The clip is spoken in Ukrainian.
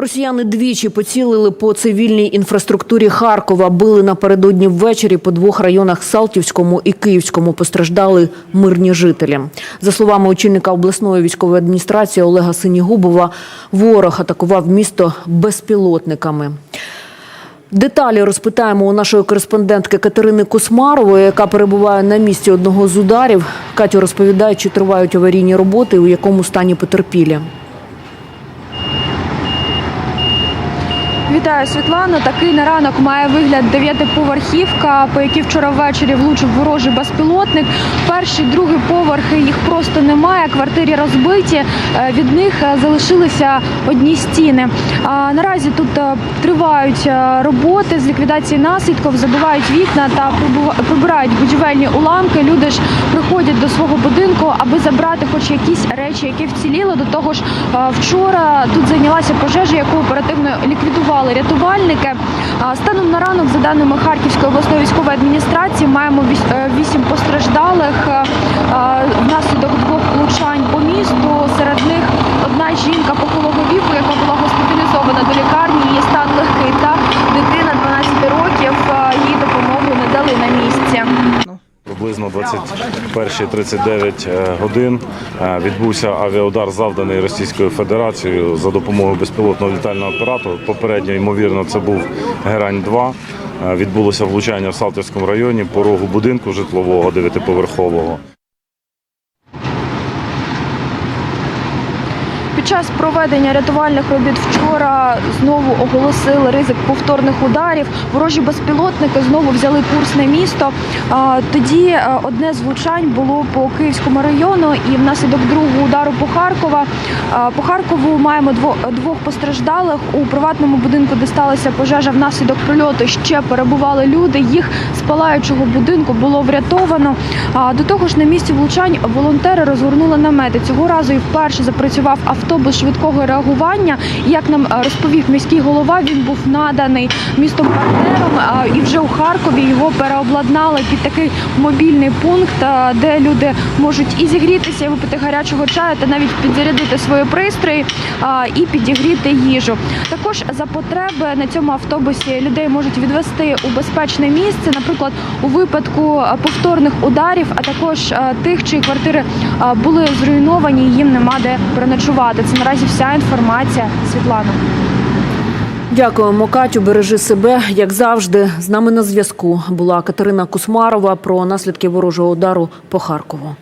Росіяни двічі поцілили по цивільній інфраструктурі Харкова. Били напередодні ввечері по двох районах Салтівському і Київському. Постраждали мирні жителі. За словами очільника обласної військової адміністрації Олега Синігубова, ворог атакував місто безпілотниками. Деталі розпитаємо у нашої кореспондентки Катерини Космарової, яка перебуває на місці одного з ударів. Катю розповідає, чи тривають аварійні роботи, і у якому стані потерпілі. Вітаю, Світлано. Такий на ранок має вигляд дев'ятиповерхівка, по якій вчора ввечері влучив ворожий безпілотник. Перший, другий поверхи їх просто немає. Квартирі розбиті. Е, Від них е, залишилися одні стіни. А наразі тут е, тривають роботи з ліквідації наслідків, забивають вікна та прибирають будівельні уламки. Люди ж приходять до свого будинку, аби забрати хоч якісь речі, які вціліли. До того ж, е, вчора тут зайнялася пожежа, яку оперативно ліквідували рятувальники. Станом на ранок, за даними Харківської обласної військової адміністрації, маємо е, вісім постраждалих е, е, внаслідок двох влучань по місту. Серед них одна жінка похилого віку, яка була госпіталізована до лікарні. Її стан легкий та дитина Приблизно 21.39 годин е, відбувся авіаудар, завданий Російською Федерацією за допомогою безпілотного літального апарату. Попередньо, ймовірно, це був Герань-2. Е, Відбулося влучання в Салтівському районі по рогу будинку житлового дев'ятиповерхового. Час проведення рятувальних робіт вчора знову оголосили ризик повторних ударів. Ворожі безпілотники знову взяли курс на місто. Тоді е, одне з влучань було по Київському району, і внаслідок другого удару по Харкова. По Харкову маємо дво- двох постраждалих у приватному будинку, де сталася пожежа внаслідок прильоту. Ще перебували люди. Їх з палаючого будинку було врятовано. До того ж, на місці влучань волонтери розгорнули намети. Цього разу і вперше запрацював автобус швидкого реагування. Як нам е, розповів міський голова, він був наданий містом партнером. І вже у Харкові його переобладнали під такий мобільний пункт, е, де люди можуть і зігрітися, і випити гарячого чаю, та навіть підзарядити свої пристрої і підігріти їжу. Також за потреби на цьому автобусі людей можуть відвести у безпечне місце, наприклад, у випадку е, повторних ударів, а також е, тих, чиї квартири е, були зруйновані, їм нема де переночувати. Це наразі вся інформація. Світлана. Дякуємо, Катю. Бережи себе, як завжди. З нами на зв'язку була Катерина Кусмарова про наслідки ворожого удару по Харкову.